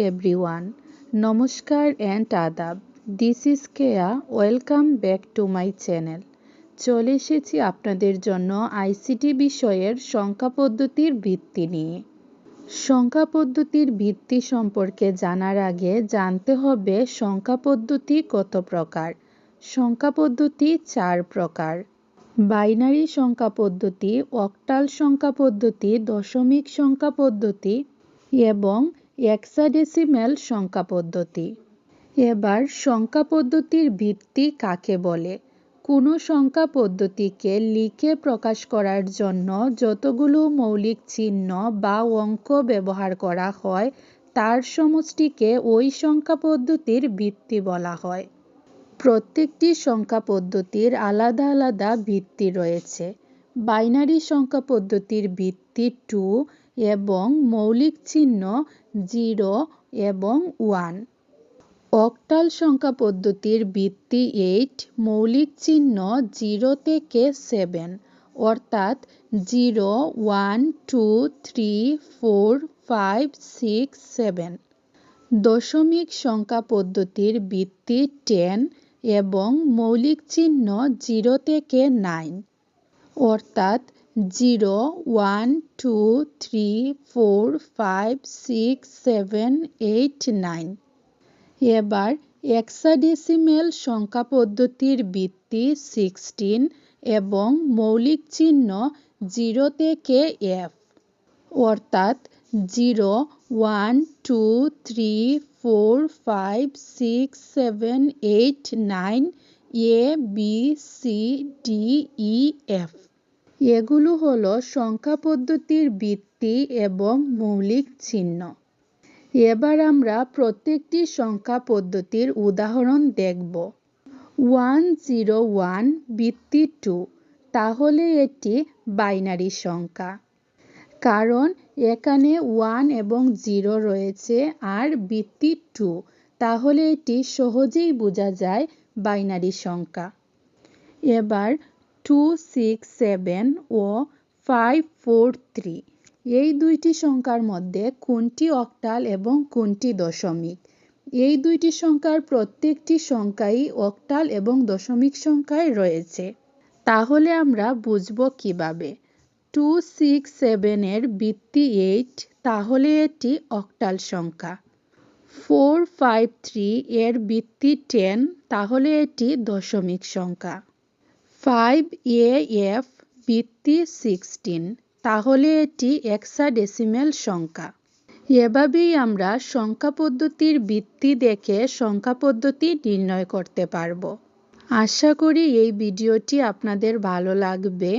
Everyone নমস্কার and আদাব. This is Keya welcome back to my channel চলে এসেছি আপনাদের জন্য আইসিটি বিষয়ের সংখ্যা পদ্ধতির ভিত্তি নিয়ে। সংখ্যা পদ্ধতির ভিত্তি সম্পর্কে জানার আগে জানতে হবে সংখ্যা পদ্ধতি কত প্রকার। সংখ্যা পদ্ধতি চার প্রকার। বাইনারি সংখ্যা পদ্ধতি, অক্টাল সংখ্যা পদ্ধতি, দশমিক সংখ্যা পদ্ধতি এবং এক্সাডেসিমেল সংখ্যা পদ্ধতি। এবার সংখ্যা পদ্ধতির ভিত্তি কাকে বলে? কোনো সংখ্যা পদ্ধতিকে লিখে প্রকাশ করার জন্য যতগুলো মৌলিক চিহ্ন বা অঙ্ক ব্যবহার করা হয়, তার সমষ্টিকে ওই সংখ্যা পদ্ধতির ভিত্তি বলা হয়। প্রত্যেকটি সংখ্যা পদ্ধতির আলাদা আলাদা ভিত্তি রয়েছে। বাইনারি সংখ্যা পদ্ধতির ভিত্তি টু এবং মৌলিক চিহ্ন জিরো এবং ওয়ান। অক্টাল সংখ্যা পদ্ধতির ভিত্তি এইট, মৌলিক চিহ্ন জিরো থেকে সেভেন, অর্থাৎ zero, one, two, three, four, five, six, seven. দশমিক সংখ্যা পদ্ধতির ভিত্তি টেন এবং মৌলিক চিহ্ন জিরো থেকে নাইন, অর্থাৎ zero one two three four five six seven eight nine. এবার এক্সাডেসিমেল সংখ্যা পদ্ধতির ভিত্তি সিক্সটিন এবং মৌলিক চিহ্ন জিরো থেকে এফ অর্থাৎ zero one two three four five six seven eight nine A B C D E F এগুলো হলো সংখ্যা পদ্ধতির ভিত্তি এবং মৌলিক চিহ্ন। এবার আমরা প্রত্যেকটি সংখ্যা পদ্ধতির উদাহরণ দেখব। ওয়ান জিরো ওয়ান ভিত্তি টু, তাহলে এটি বাইনারি সংখ্যা। কারণ এখানে ওয়ান এবং জিরো রয়েছে আর ভিত্তি টু, তাহলে এটি সহজেই বোঝা যায় বাইনারি সংখ্যা। এবার টু সিক্স সেভেন ও ফাইভ ফোর থ্রি এই দুইটি সংখ্যার মধ্যে কোনটি অক্টাল এবং কোনটি দশমিক? এই দুইটি সংখ্যার প্রত্যেকটি সংখ্যাই অক্টাল এবং দশমিক সংখ্যায় রয়েছে। তাহলে আমরা বুঝব কীভাবে? টু সিক্স সেভেনের ভিত্তি এইট তাহলে এটি অক্টাল সংখ্যা। ফোর ফাইভ থ্রি এর ভিত্তি টেন তাহলে এটি দশমিক সংখ্যা। ফাইভ এ এফ ভিত্তি সিক্সটিন, তাহলে এটি এক্সাডেসিমেল সংখ্যা। এভাবেই আমরা সংখ্যা পদ্ধতির বৃত্তি দেখে সংখ্যা পদ্ধতি নির্ণয় করতে পারব। আশা করি এই ভিডিওটি আপনাদের ভালো লাগবে।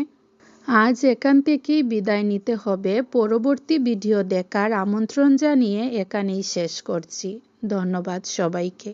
আজ এখান থেকেই বিদায় নিতে হবে। পরবর্তী ভিডিও দেখার আমন্ত্রণ জানিয়ে এখানেই শেষ করছি। ধন্যবাদ সবাইকে।